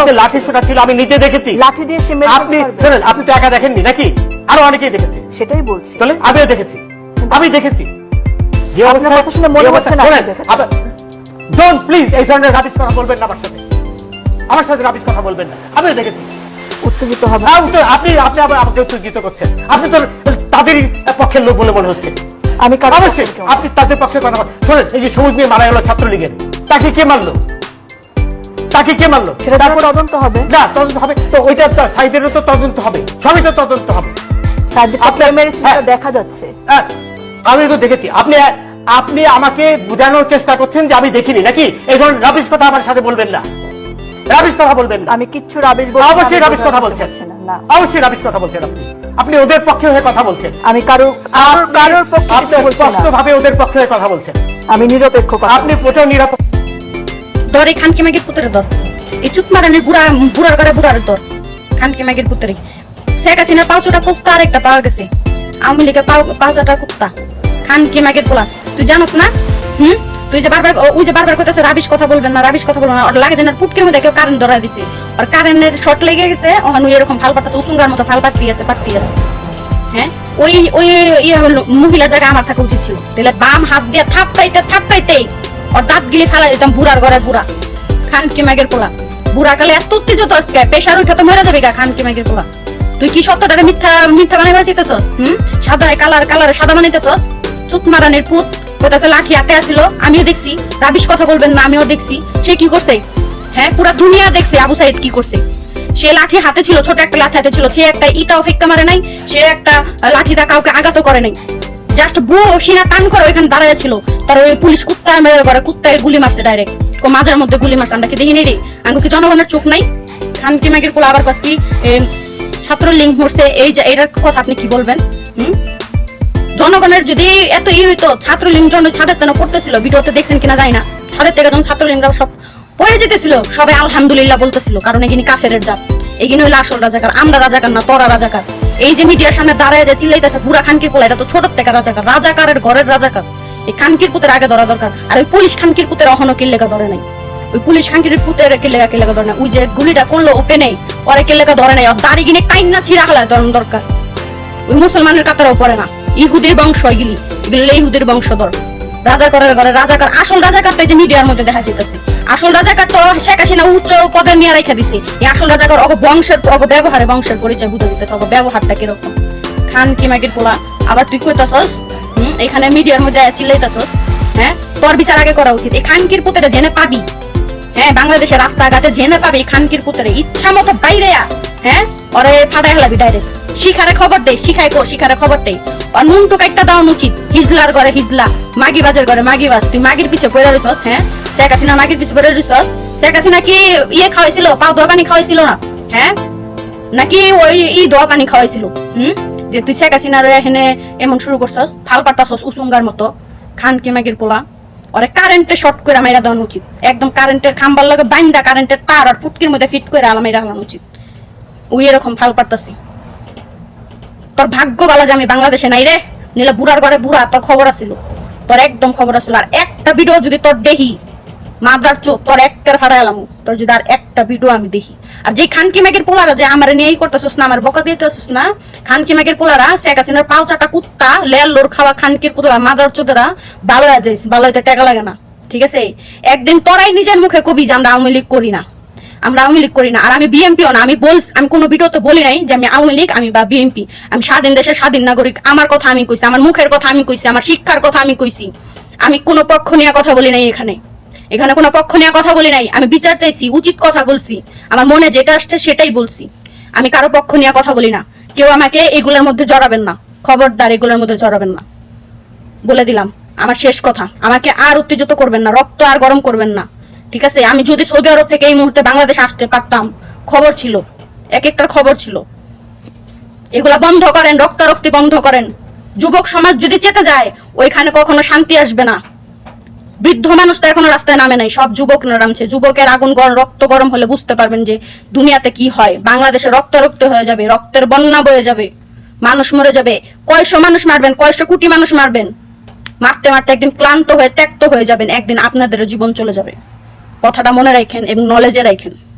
হাতে লাঠি ছোটা ছিল আমি নিজে দেখেছি। লাঠি দিয়ে সে মেরে আপনি। শোনেন আপনি তো একা দেখেননি নাকি? আরও অনেকেই দেখেছে। সেটাই বলছি। তাহলে আমিও দেখেছি। আমি দেখেছি। যে আপনার কথা শুনে মনে হচ্ছে না ডোন্ট প্লিজ এই ধরনের রাবিশ কথা বলবেন না আমার সাথে। আমার সাথে রাবিশ কথা বলবেন না। আমিও দেখেছি। উত্তেজিত হবে হ্যাঁ, উত্তর- আপনি আপনি আবার আমাকে উত্তেজিত করছেন। আপনি তো তাদেরই পক্ষের লোক বলে মনে হচ্ছে। আমি কারও অবশ্যই। আপনি তাদের পক্ষে কথা বলেন শোনেন এই যে সবুজ নিয়ে মারা গেল ছাত্রলীগের। তাকে কে মারলো? তাকে কে মারলো? সেটা তারপর তদন্ত হবে। না তদন্ত হবে। তো ওইটা তো সাইডেরও তো তদন্ত হবে। সবই তো তদন্ত হবে। আপনার- মেরেছে হ্যাঁ। দেখা যাচ্ছে। হ্যাঁ, আমি তো দেখেছি। আপনি আপনি আমাকে বোঝানোর চেষ্টা করছেন যে আমি দেখিনি নাকি? এই ধরনের রাবিশ কথা আমার সাথে বলবেন না। রাবিশ কথা বলবেন আমি কিচ্ছু রাবিশ বলছি না, অবশ্যই রাবিশ কথা বলছেন। না, অবশ্যই রাবিশ কথা বলছেন আপনি। আপনি ওদের পক্ষে হয়ে কথা বলছেন। আমি কারোর কারোর কারোর পক্ষে আপনি কিছু বলছি না। স্পষ্ট ভাবে ওদের পক্ষে হয়ে কথা বলছেন। আমি নিরপেক্ষ আপনি প্রচুর নিরাপদ ধর এই খানকি মাগির পুতরে ধর। এই চুপ মারানের বুড়া, বুড়ার ঘরে বুড়ার ধর। খানকি মাগির পুতরে শেখ হাসিনার পাঁচটা কুত্তা আর একটা পাওয়া গেছে। আওয়ামী লীগের পাঁচটা কুত্তা। খানকি মাগির পোলা। তুই জানোস না? হুম? তুই যে বারবার ওই যে বারবার কইতাছে রাবিশ কথা বলবেন না, রাবিশ কথা বলবেন না। ওর লাগে যেন পুটকের মধ্যে কেউ কারেন্ট ধরা দিছে। আর কারেন্টের শর্ট লেগে গেছে, ওখানে এরকম ফাল পাতাছে উসুঙ্গার মতো ফাল পাতি আছে পাত্রি আছে। হ্যাঁ? ওই ওই ইয়ে হলো মহিলার জায়গায় আমার থাকা উচিত ছিল। তাহলে বাম হাত দিয়ে থাপটাইতে থাপটাইতেই ওর দাঁত গিলে ফেলাই দিতাম বুড়ার ঘরে বুড়া। খান কি মাগের পোলা। বুড়া কালে এত উত্তেজিত আজকে, পেশার উঠে তো মরে যাবে গা খান কি মাগের পোলা। তুই কি সত্যটারে মিথ্যা মিথ্যা বানাই বাঁচিতেছস হুম? সাদায় কালার, কালারে সাদা বানাইতেছস? চুত মারানের পুত কোথাছে লাঠি হাতে আসিল আমিও দেখছি। রাবিশ কথা বলবেন না, আমিও দেখছি। সে কি করছে? হ্যাঁ পুরা দুনিয়া দেখছে আবু সাইদ কি করছে। সে লাঠি হাতে ছিল, ছোট একটা লাঠি হাতে ছিল, সে একটা ইটাও ফেকতে মারে নাই, সে একটা লাঠিটা কাউকে আঘাত করে নাই। জাস্ট বু সিনা টান করে ওইখানে দাঁড়ায় ছিল। তার ওই পুলিশ কুত্তা করে কুত্তায় গুলি মারছে ডাইরেক্ট ও মাঝের মধ্যে গুলি মারছে, আমরা কি রে? আঙ্গু কি জনগণের চোখ নাই? খানকি আবার ছাত্র লিঙ্ক মরছে, এই এটার কথা আপনি কি বলবেন? জনগণের যদি এত ই হইতো, ছাত্রলীগ জন ছাদের তেন পড়তেছিল, ভিডিওতে দেখছেন কিনা যায় না। ছাদের থেকে যখন ছাত্রলীগরা সব পড়ে যেতেছিল, সবাই আলহামদুলিল্লাহ বলতেছিল, কারণ এগিনি কাফেরের জাত। এগিনি হইল আসল রাজাকার, আমরা রাজাকার না, তোরা রাজাকার। এই যে মিডিয়ার সামনে দাঁড়ায় যে চিল্লাইতেছে, বুড়া খানকির পোলা, এটা তো ছোট থেকে রাজাকার। রাজাকারের ঘরের রাজাকার। এই খানকির পুতের আগে ধরা দরকার। আর ওই পুলিশ খানকির পুতের অহনো কিল্লেকা ধরে নাই। ওই পুলিশ খানকির পুতের কিল্লেকা কিল্লেকা ধরে নাই। ওই যে গুলিটা করল ওপেনেই পরে কিল্লেকা ধরে নাই। আর দাড়ি কিনে টাইন না ছিঁড়া হলা ধরন দরকার। ওই মুসলমানের কাতারেও পড়ে না। ইহুদির বংশ এগুলি। এগুলি ইহুদির বংশধর। রাজাকারের ঘরে রাজাকার আসল রাজাকারটা এই যে মিডিয়ার মধ্যে দেখা যেতেছে আসল রাজাকার তো শেখ হাসিনা উচ্চ পদে নিয়ে রেখে দিছে। এই আসল রাজাকার অগ বংশের অগ ব্যবহারে বংশের পরিচয় বুঝে দিতেছে। অগ ব্যবহারটা কীরকম? খান কি মাগির পোলা। আবার তুই কইতাছস এখানে মিডিয়ার মধ্যে চিল্লাইতাছস হ্যাঁ? তোর বিচার আগে করা উচিত। এই খানকির পুতেরা জেনে পাবি। হ্যাঁ বাংলাদেশের রাস্তাঘাটে জেনে পাবে এই খানকির পুত্রে। ইচ্ছা মতো বাইরে আ, হ্যাঁ? ওরে ফাটাই হেলাবি ডাইরেক্ট শিখারে খবর দে শিখাই কো শিখারে খবর দে। আর নুন টুক একটা দেওয়া উচিত হিজলার ঘরে হিজলা। মাগি বাজের ঘরে মাগি বাজ। তুই মাগির পিছে পড়ে রইছস হ্যাঁ? শেখ হাসিনা মাগির পিছে পড়ে রইছস। শেখ হাসিনা কি ইয়ে খাওয়াইছিল? পাও দোয়া পানি খাওয়াইছিল না? হ্যাঁ? নাকি ওই ই দোয়া পানি খাওয়াইছিল? হুম? যে তুই শেখ হাসিনার এখানে এমন শুরু করছস ফাল পারতাছস উসুঙ্গার মতো, খান কি মাগির পোলা। ওরে কারেন্টে শর্ট করে মাইরা দেওয়া উচিত। একদম কারেন্টের খাম্বার লাগে বাইন্দা কারেন্টের তার আর ফুটকির মধ্যে ফিট করে আলামাইরা হলানো উচিত। ওই এরকম ফাল পারতাছি। তোর ভাগ্য বালা যে আমি বাংলাদেশে নাই রে, নিলে বুড়ার ঘরে বুড়া, তোর খবর আছিল। তোর একদম খবর আছিল। আর একটা ভিডিও যদি তোর দেখি মাদার চোখ তোর একটার এলাম তোর যদি আর একটা ভিডিও আমি দেখি। আর যে খানকি মেঘের পোলারা যে আমার নিয়েই করতেছিস না, আমার বকা দিতেছিস না, খানকি মেঘের পোলারা, শেখ হাসিনার পাও চাটা কুত্তা লেল লোর খাওয়া খানকির পোলারা, মাদার চোদেরা ভালো যাইস ভালো হইতে লাগে না। ঠিক আছে? একদিন তোরাই নিজের মুখে কবি যে আমরা আওয়ামী লীগ করি না। আমরা আওয়ামী লীগ করি না। আর আমি বিএনপিও না, আমি বল আমি কোনো ভিডিওতে বলি নাই যে আমি আওয়ামী লীগ, আমি বা বিএনপি আমি স্বাধীন দেশের স্বাধীন নাগরিক, আমার কথা আমি কইছি, আমার মুখের কথা আমি কইছি, আমার শিক্ষার কথা আমি কইছি। আমি কোনো পক্ষ নিয়ে কথা বলি নাই এখানে। এখানে কোনো পক্ষ নিয়ে কথা বলি নাই। আমি বিচার চাইছি, উচিত কথা বলছি। আমার মনে যেটা আসছে সেটাই বলছি। আমি কারও পক্ষ নিয়ে কথা বলি না। কেউ আমাকে এগুলোর মধ্যে জড়াবেন না। খবরদার এগুলোর মধ্যে জড়াবেন না। বলে দিলাম, আমার শেষ কথা। আমাকে আর উত্তেজিত করবেন না, রক্ত আর গরম করবেন না। ঠিক আছে? আমি যদি সৌদি আরব থেকে এই মুহূর্তে বাংলাদেশ আসতে পারতাম, খবর ছিল, এক একটার খবর ছিল। এগুলা বন্ধ করেন, রক্তারক্তি বন্ধ করেন। যুবক সমাজ যদি চেতে যায়, ওইখানে কখনো শান্তি আসবে না। বৃদ্ধ মানুষ তো এখনও রাস্তায় নামে নাই, সব যুবক নামছে। যুবকের আগুন গরম, রক্ত গরম হলে বুঝতে পারবেন যে দুনিয়াতে কি হয়। বাংলাদেশে রক্ত রক্ত হয়ে যাবে, রক্তের বন্যা বয়ে যাবে। মানুষ মরে যাবে। কয়শো মানুষ মারবেন, কয়শো কোটি মানুষ মারবেন। মারতে মারতে একদিন ক্লান্ত হয়ে ত্যক্ত হয়ে যাবেন, একদিন আপনাদেরও জীবন চলে যাবে। কথাটা মনে রাখেন এবং নলেজে রাখেন।